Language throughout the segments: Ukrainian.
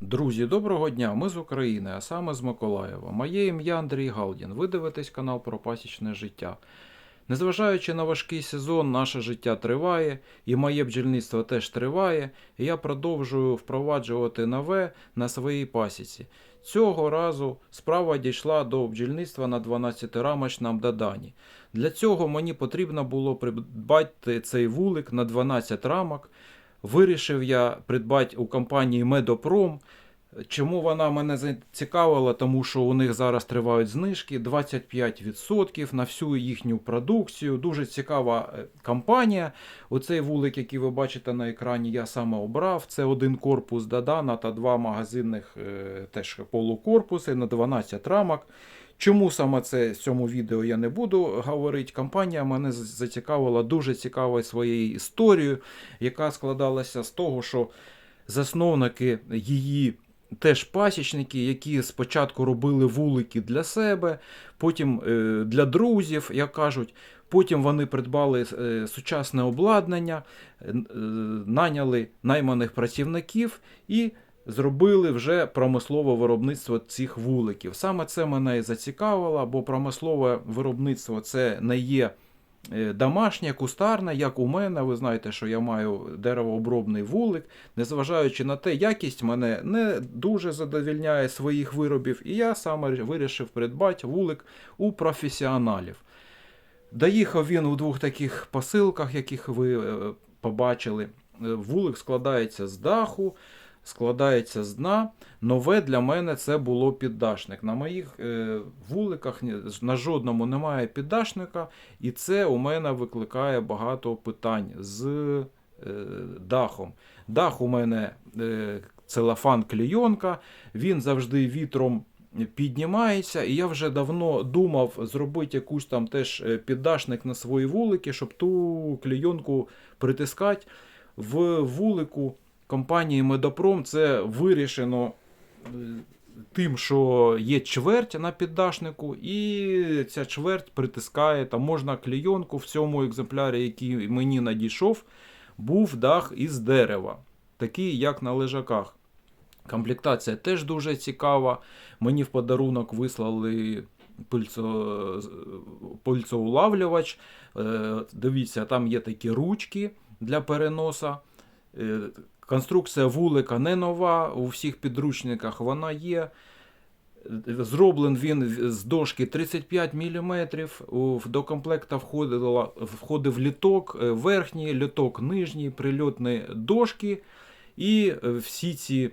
Друзі, доброго дня! Ми з України, а саме з Миколаєва. Моє ім'я Андрій Галдін. Ви дивитесь канал про пасічне життя. Незважаючи на важкий сезон, наше життя триває, і моє бджільництво теж триває, і я продовжую впроваджувати нове на своїй пасіці. Цього разу справа дійшла до бджільництва на 12-рамочному доданні. Для цього мені потрібно було придбати цей вулик на 12 рамок. Вирішив я придбати у компанії Медопром. Чому вона мене зацікавила? Тому що у них зараз тривають знижки 25% на всю їхню продукцію. Дуже цікава е, компанія. Оцей вулик, який ви бачите на екрані, я саме обрав. Це один корпус Дадана та два магазинних е, теж полукорпуси на 12 рамок. Чому саме це в цьому відео я не буду говорити. Компанія мене зацікавила дуже цікавою своєю історією, яка складалася з того, що засновники її. Теж пасічники, які спочатку робили вулики для себе, потім е, для друзів, як кажуть. Потім вони придбали е, сучасне обладнання, е, наняли найманих працівників і зробили вже промислове виробництво цих вуликів. Саме це мене і зацікавило, бо промислове виробництво це не є е, домашнє, кустарне, як у мене. Ви знаєте, що я маю деревообробний вулик. Незважаючи на те, якість мене не дуже задовільняє своїх виробів, і я саме вирішив придбати вулик у професіоналів. Доїхав він у двох таких посилках, яких ви е, побачили. Е, Вулик складається з даху, складається з дна. Нове для мене це було піддашник. На моїх е, вуликах на жодному немає піддашника, і це у мене викликає багато питань з е, дахом. Дах у мене е, целофан клейонка, він завжди вітром. Піднімається, і я вже давно думав зробити якусь там теж піддашник на свої вулики, щоб ту клейонку притискати в вулику компанії Медопром це вирішено е, тим, що є чверть на піддашнику, і ця чверть притискає, там можна клейонку в цьому екземплярі, який мені надійшов, був дах із дерева, такий, як на лежаках. Комплектація теж дуже цікава. Мені в подарунок вислали пильцо. Е, Дивіться, там є такі ручки для переноса. Конструкція вулика не нова, у всіх підручниках вона є. Зроблен він з дошки 35 мм. До комплекта входило, входив літок, е, верхній, літок нижній, прильотні дошки. І е, всі ці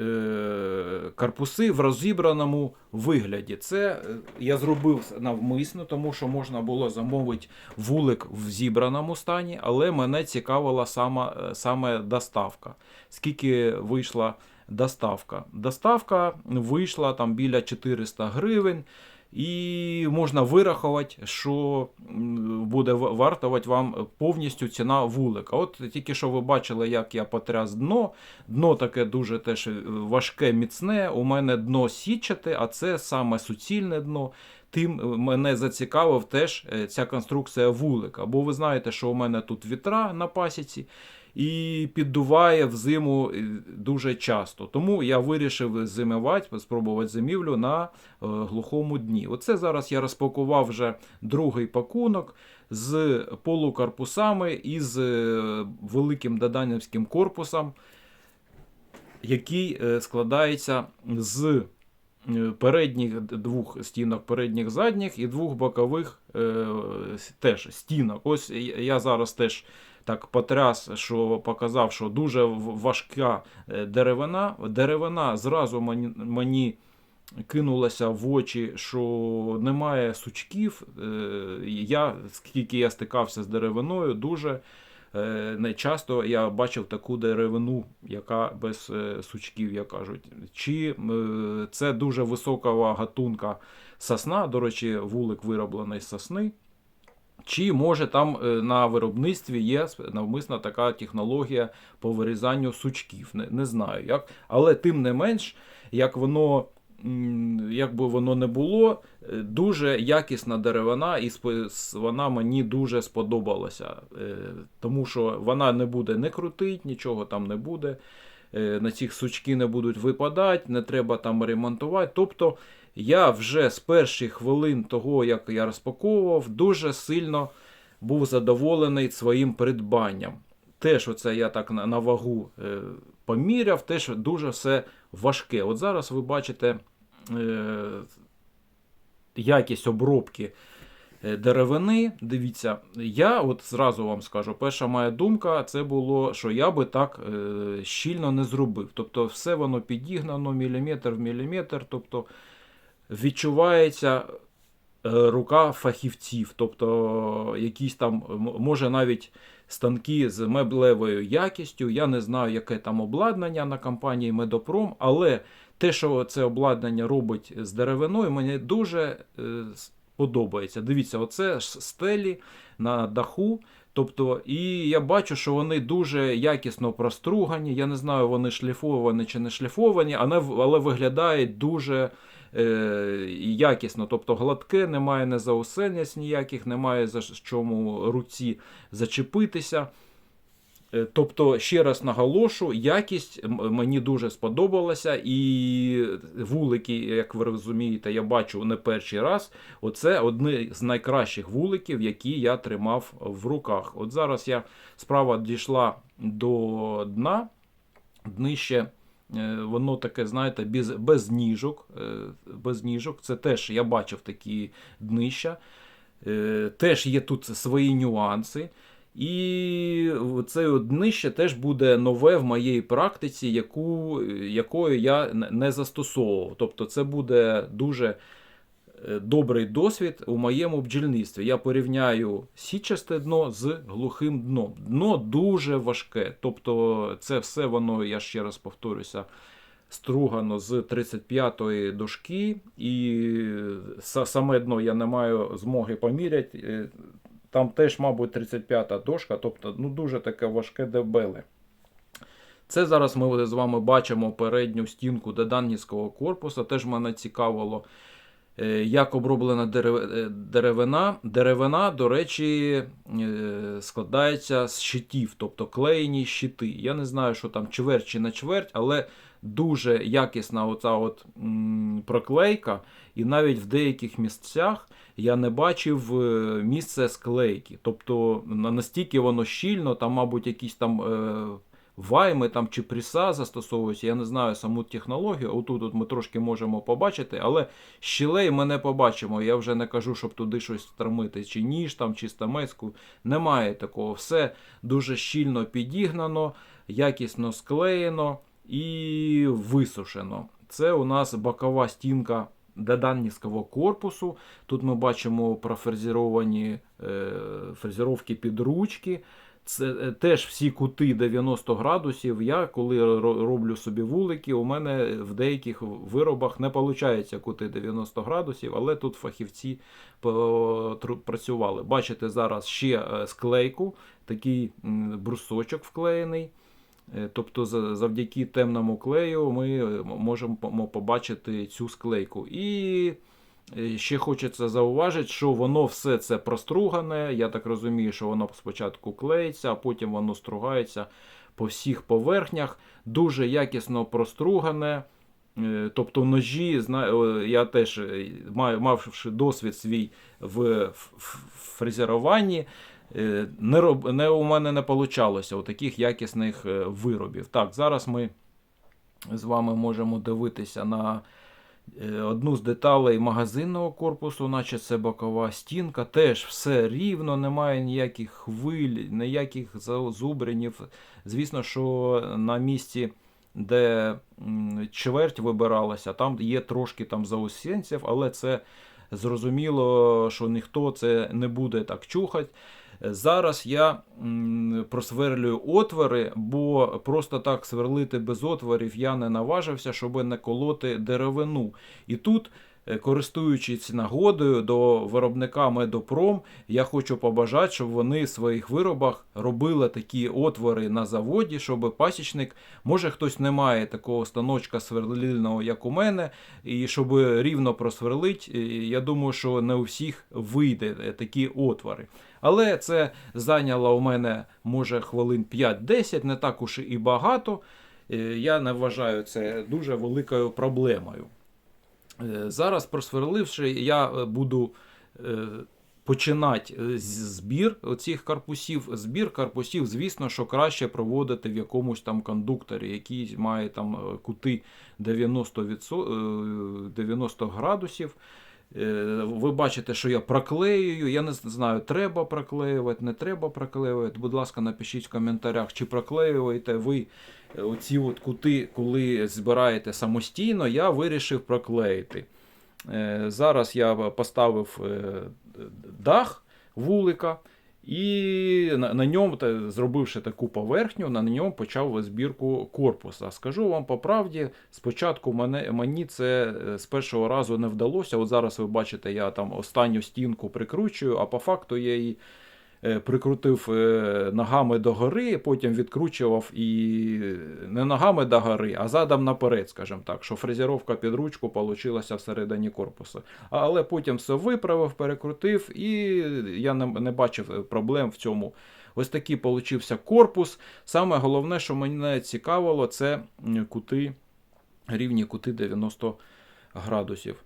е, корпуси в розібраному вигляді. Це е, я зробив навмисно, тому що можна було замовити вулик в зібраному стані, але мене цікавила сама, е, саме доставка. Скільки вийшла доставка? Доставка вийшла там біля 400 гривень. І можна вирахувати, що буде вартувати вам повністю ціна вулика. От тільки що ви бачили, як я потряс дно. Дно таке дуже теж е, важке, міцне. У мене дно січате, а це саме суцільне дно. Тим е, мене зацікавив теж е, ця конструкція вулика. Бо ви знаєте, що у мене тут вітра на пасіці. І піддуває в зиму е, дуже часто. Тому я вирішив зимувати, спробувати зимівлю на е, глухому дні. Оце зараз я розпакував вже другий пакунок з полукорпусами і з е, великим доданівським корпусом, який складається з передніх двох стінок, передніх задніх і двох бокових е, теж стінок. Ось я зараз теж так потряс, що показав, що дуже важка е, деревина. Деревина зразу мені, кинулася в очі, що немає сучків. Е, Я, скільки я стикався з деревиною, дуже не часто я бачив таку деревину, яка без е, сучків, як кажуть. Чи це дуже високого гатунка сосна, до речі, вулик вироблений з сосни. Чи може там е, на виробництві є навмисна така технологія по вирізанню сучків? Не, не знаю як. Але тим не менш, як воно, як би воно не було, е, дуже якісна деревина, і вона мені дуже сподобалася. Е, Тому що вона не буде не крутить, нічого там не буде. на цих сучки не будуть випадати, не треба там ремонтувати. Тобто я вже з перших хвилин того, як я розпаковував, дуже сильно був задоволений своїм придбанням. Теж оце я так на, вагу е, поміряв, теж дуже все важке. От зараз ви бачите е, якість обробки е, деревини. Дивіться, я от зразу вам скажу, перша моя думка це було, що я би так е, щільно не зробив. Тобто, все воно підігнано міліметр в міліметр. Тобто відчувається е, рука фахівців. Тобто, якісь там, може навіть станки з меблевою якістю. Я не знаю, яке там обладнання на компанії Медопром, але те, що це обладнання робить з деревиною, мені дуже е, подобається. Дивіться, оце стелі на даху. Тобто, і я бачу, що вони дуже якісно простругані. Я не знаю, вони шліфовані чи не шліфовані, але, виглядають дуже е, якісно. Тобто гладке, немає незаусенець ніяких, немає за чому руці зачепитися. Е, Тобто, ще раз наголошу, якість мені дуже сподобалася, і вулики, як ви розумієте, я бачу не перший раз. Оце одні з найкращих вуликів, які я тримав в руках. От зараз я справа дійшла до дна, днище. Е, Воно таке, знаєте, без, без ніжок. е, Без ніжок. Це теж я бачив такі днища. Е, Теж є тут свої нюанси. І це днище теж буде нове в моїй практиці, яку, якою я не застосовував. Тобто це буде дуже добрий досвід у моєму бджільництві. Я порівняю січасте дно з глухим дном. Дно дуже важке. Тобто, це все воно, я ще раз повторюся, стругано з 35-ї дошки, і саме дно я не маю змоги поміряти. Е, Там теж, мабуть, 35-та дошка, тобто ну, дуже таке важке дебеле. Це зараз ми з вами бачимо передню стінку деданівського корпуса. Теж мене цікавило, е, як оброблена е, деревина. Деревина, до речі, е, складається з щитів, тобто клеєні щити. Я не знаю, що там чверть чи не чверть, але дуже якісна оця от проклейка. І навіть в деяких місцях я не бачив е, місце склейки. Тобто настільки воно щільно, там, мабуть, якісь там е, вайми там, чи пріса застосовуються. Я не знаю саму технологію. Отут от ми трошки можемо побачити, але щілей ми не побачимо. Я вже не кажу, щоб туди щось втрамити, чи ніж там, чи стамеску. Немає такого. Все дуже щільно підігнано, якісно склеєно і висушено. Це у нас бокова стінка Даданівського корпусу. Тут ми бачимо профрезеровані е, фрезеровки під ручки. Це е, теж всі кути 90 градусів. Я коли роблю собі вулики, у мене в деяких виробах не виходить кути 90 градусів, але тут фахівці працювали. Бачите зараз ще е, склейку, такий брусочок вклеєний. Е, Тобто, завдяки темному клею ми можемо побачити цю склейку. І ще хочеться зауважити, що воно все це простругане. Я так розумію, що воно спочатку клеїться, а потім воно стругається по всіх поверхнях. Дуже якісно простругане. Е, Тобто ножі, е, я теж е, мавши досвід свій в фрезеруванні, е, не, не у мене не у таких якісних е, виробів. Так, зараз ми з вами можемо дивитися на е, одну з деталей магазинного корпусу, наче це бокова стінка. Теж все рівно, немає ніяких хвиль, ніяких зазубринів. Звісно, що на місці. Де чверть вибиралася, там є трошки там заусенців, але це зрозуміло, що ніхто це не буде так чухати. Зараз я просверлюю отвори, бо просто так сверлити без отворів я не наважився, щоб не колоти деревину. І тут, користуючись нагодою до виробника Медопром, я хочу побажати, щоб вони в своїх виробах робили такі отвори на заводі, щоб пасічник, може хтось не має такого станочка сверлильного, як у мене, і щоб рівно просверлить, я думаю, що не у всіх вийде е, такі отвори. Але це зайняло у мене може хвилин 5-10, не так уж і багато. е, я не вважаю це дуже великою проблемою. Е, Зараз, просверливши, я е, буду е, починати збір цих корпусів. Збір корпусів, звісно, що краще проводити в якомусь там кондукторі, який має там кути 90, е, 90 градусів. Е, Ви бачите, що я проклеюю. Я не знаю, треба проклеювати, не треба проклеювати. Будь ласка, напишіть в коментарях, чи проклеюєте ви е, оці от кути, коли збираєте самостійно, я вирішив проклеїти. Е, Зараз я поставив дах вулика. І на, на ньому, та- зробивши таку поверхню, на ньому почав збірку корпуса. Скажу вам по правді, спочатку мене, мені це е, з першого разу не вдалося. От зараз ви бачите, я там останню стінку прикручую, а по факту я її прикрутив е, ногами до гори, потім відкручував і не ногами до гори, а задом наперед, скажімо так, що фрезеровка під ручку получилася всередині корпусу. Але потім все виправив, перекрутив, і я не, не бачив е, проблем в цьому. Ось такий получився корпус. Саме головне, що мене цікавило, це кути, рівні кути 90 градусів.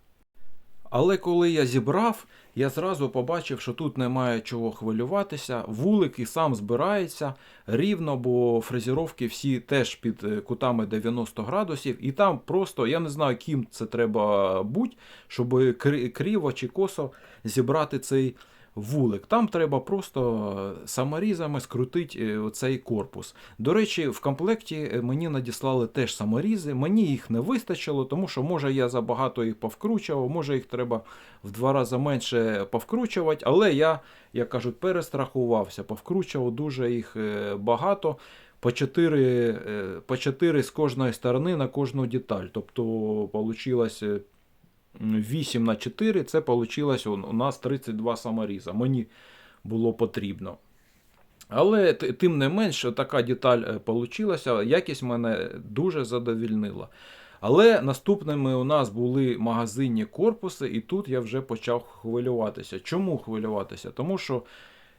Але коли я зібрав, я зразу побачив, що тут немає чого хвилюватися. Вулик і сам збирається рівно, бо фрезеровки всі теж під е, кутами 90 градусів, і там просто я не знаю, ким це треба бути, щоб кри- криво чи косо зібрати цей вулик. Там треба просто саморізами скрутити е, цей корпус. До речі, в комплекті е, мені надіслали теж саморізи. Мені їх не вистачило, тому що може я забагато їх повкручував, може їх треба в два рази менше повкручувати, але я, як кажуть, перестрахувався, повкручував дуже їх е, багато. По 4, по 4 з кожної сторони на кожну деталь. Тобто, вийшло 8 на 4, це вийшло у нас 32 саморіза. Мені було потрібно. Але тим не менш, така деталь вийшла, якість мене дуже задовільнила. Але наступними у нас були магазинні корпуси, і тут я вже почав хвилюватися. Чому хвилюватися? Тому що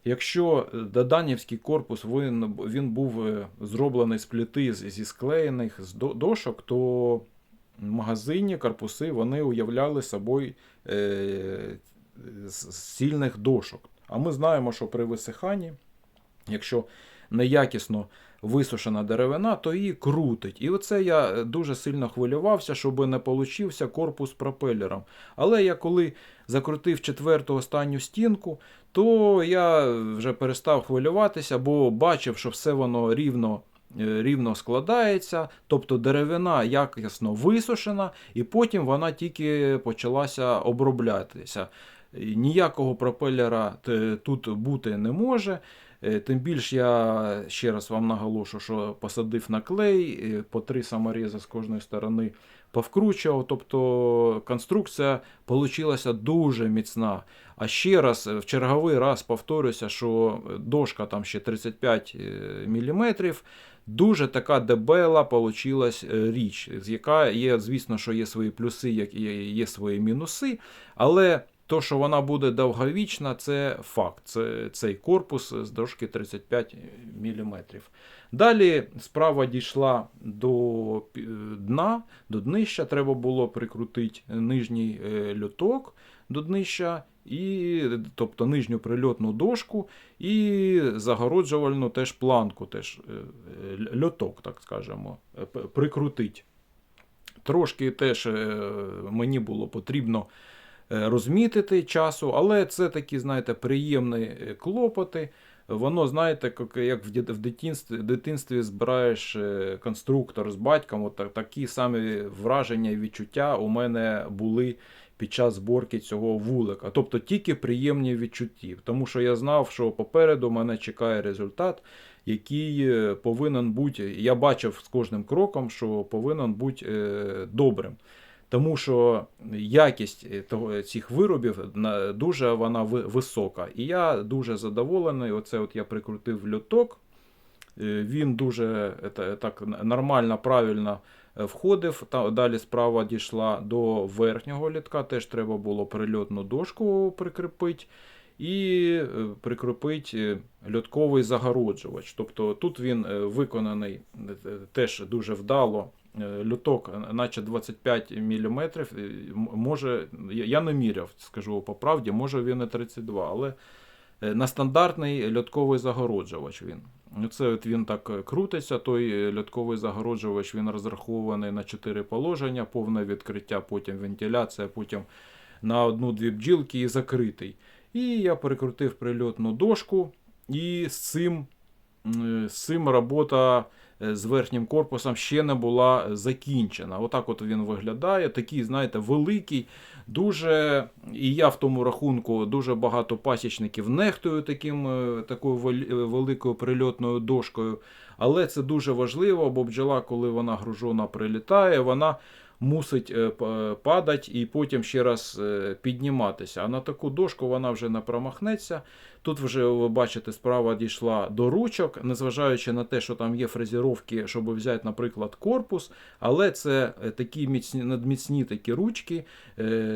якщо Доданівський корпус він, він був е, зроблений з пліти зі склеєних з дошок, то магазинні корпуси вони уявляли собою е, сильних дошок. А ми знаємо, що при висиханні, якщо неякісно висушена деревина, то її крутить. І оце я дуже сильно хвилювався, щоб не получився корпус пропелером. Але я коли закрутив четверту останню стінку, то я вже перестав хвилюватися, бо бачив, що все воно рівно. Е, Рівно складається, тобто деревина якісно висушена, і потім вона тільки почалася оброблятися. Ніякого пропелера тут бути не може. Е, Тим більше я ще раз вам наголошу, що посадив на клей, е, по три саморізи з кожної сторони повкручував. Це конструкція вийшла дуже міцна. А ще раз, е, в черговий раз повторюся, що дошка там ще 35 мм. Дуже така дебела получилась е, річ, з яка є, звісно, що є свої плюси, як і є свої мінуси, але то, що вона буде довговічна, це факт. Це цей корпус з дошки 35 мм. Далі справа дійшла до пі- дна, до днища. Треба було прикрутити нижній е, льоток до днища, і, тобто нижню прильотну дошку і загороджувальну теж планку, теж е, е, льоток, так скажемо, е, прикрутить. Трошки теж мені було потрібно розмітити часу, але це такі, знаєте, приємні клопоти. Воно, знаєте, як- в дит- в дитинстві, дитинстві збираєш конструктор з батьком, от такі самі враження і відчуття у мене були під час зборки цього вулика. Тобто тільки приємні відчуття. Тому що я знав, що попереду мене чекає результат, який е, повинен бути. Я бачив з кожним кроком, що повинен бути е, добрим. Тому що якість е, цих виробів дуже вона висока. І я дуже задоволений. Оце от я прикрутив льоток. Е, Він дуже так нормально, правильно входив. Та, далі справа дійшла до верхнього літка. Теж треба було прильотну дошку прикріпити. і е, прикріпить е, льотковий загороджувач. Тобто тут він е, виконаний е, теж дуже вдало. Е, Люток, е, наче 25 мм, може, я не міряв, скажу по правді, може він і 32, але е, на стандартний льотковий загороджувач він. Ну, Це от він так е, крутиться, той лятковий льотковий загороджувач він розрахований на 4 положення, повне відкриття, потім вентиляція, потім на одну-дві бджілки і закритий. І я перекрутив прильотну дошку, і з цим, з цим робота е, з верхнім корпусом ще не була закінчена. Отак от він виглядає. Такий, знаєте, великий. Дуже, і я в тому рахунку дуже багато пасічників нехтую таким, е, такою е, великою прильотною дошкою. Але це дуже важливо, бо бджола, коли вона гружона прилітає, вона мусить е, падати і потім ще раз е, підніматися. А на таку дошку вона вже не промахнеться. Тут вже ви бачите, справа дійшла до ручок, незважаючи на те, що там є фрезеровки, щоб взяти, наприклад, корпус. Але це е, такі міцні, надміцні такі ручки,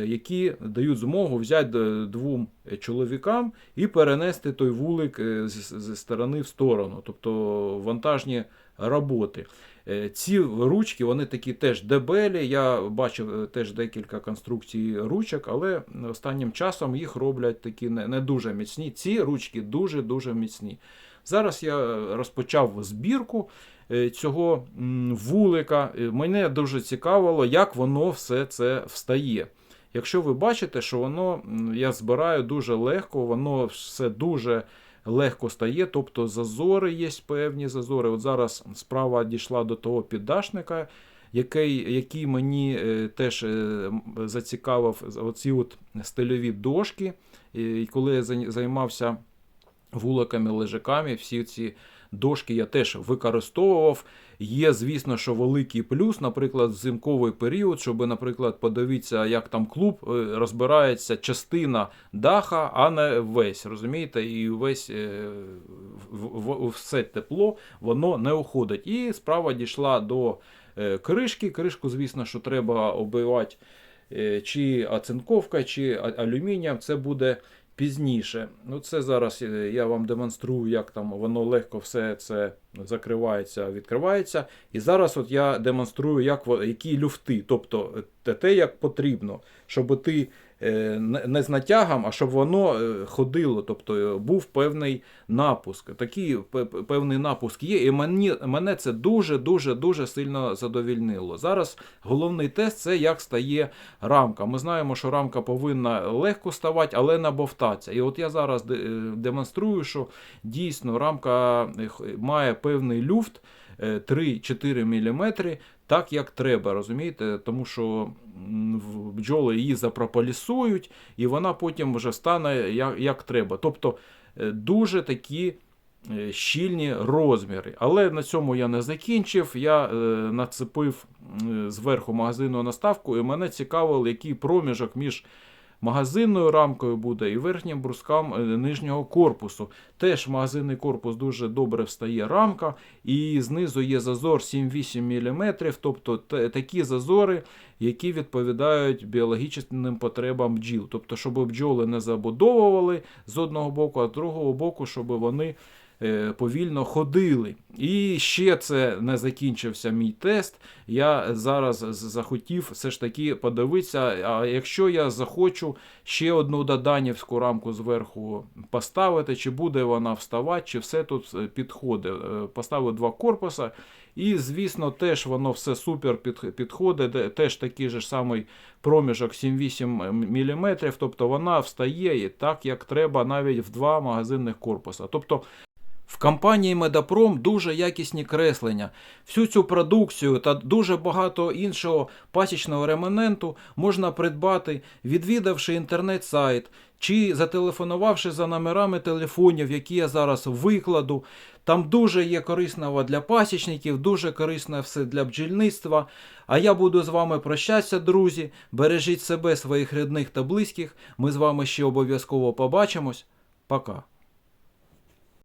які дають змогу взяти двом чоловікам і перенести той вулик з, зі сторони в сторону, тобто вантажні роботи. Е, Ці ручки вони такі теж дебелі. Я бачив е, теж декілька конструкцій ручок, але останнім часом їх роблять такі не, дуже міцні. Ці ручки дуже-дуже міцні. Зараз я розпочав збірку е, цього вулика. Мене дуже цікавило, як воно все це встає. Якщо ви бачите, що воно я збираю дуже легко, воно все дуже легко стає, тобто зазори є певні зазори. От зараз справа дійшла до того піддашника, який, який мені е, теж е, зацікавив оці от стильові дошки. І коли я займався вуликами, лежаками, всі ці дошки я теж використовував. Є, звісно, що великий плюс, наприклад, в зимковий період, щоб, наприклад, подивитися, як там клуб е, розбирається частина даха, а не весь. Розумієте, і весь е, все тепло воно не уходить. І справа дійшла до е, кришки. Кришку, звісно, що треба оббивати чи оцинковка, чи алюмінієм. Це буде пізніше. Ну, це зараз е, я вам демонструю, як там воно легко все це закривається, відкривається. І зараз от я демонструю, як, які люфти, тобто е, те, як потрібно, щоб ти не не з натягом, а щоб воно е, ходило, тобто е, був певний напуск. Такий пе- пе- певний напуск є, і мені, мене це дуже, дуже, сильно задовільнило. Зараз головний тест це як стає рамка. Ми знаємо, що рамка повинна легко ставати, але не бовтатися. І от я зараз е, демонструю, що дійсно рамка е, має певний люфт. е, 3-4 мм, так як треба, розумієте? Тому що бджоли її запрополісують, і вона потім вже стане як, як треба. Тобто е, дуже такі е, щільні розміри. Але на цьому я не закінчив. Я е, нацепив зверху магазинну наставку, і мене цікавило, який проміжок між магазинною рамкою буде і верхнім брускам е, нижнього корпусу. Теж магазинний корпус дуже добре встає рамка, і знизу є зазор 7-8 мм, тобто такі зазори, які відповідають біологічним потребам бджіл. Тобто, щоб бджоли не забудовували з одного боку, а з другого боку, щоб вони повільно ходили. І ще це не закінчився мій тест. Я зараз захотів все ж таки подивитися. А якщо я захочу ще одну доданівську рамку зверху поставити, чи буде вона вставати, чи все тут е, підходить. Е, Поставив два корпуса. І, звісно, теж воно все супер підходить. Теж такий же самий проміжок 7-8 мм. Тобто вона встає і так, як треба, навіть в два магазинних корпуса. Тобто в компанії Медапром дуже якісні креслення. Всю цю продукцію та дуже багато іншого пасічного реманенту можна придбати, відвідавши інтернет-сайт чи зателефонувавши за номерами телефонів, які я зараз викладу. Там дуже є корисного для пасічників, дуже корисне все для бджільництва. А я буду з вами прощатися, друзі. Бережіть себе, своїх рідних та близьких. Ми з вами ще обов'язково побачимось. Пока.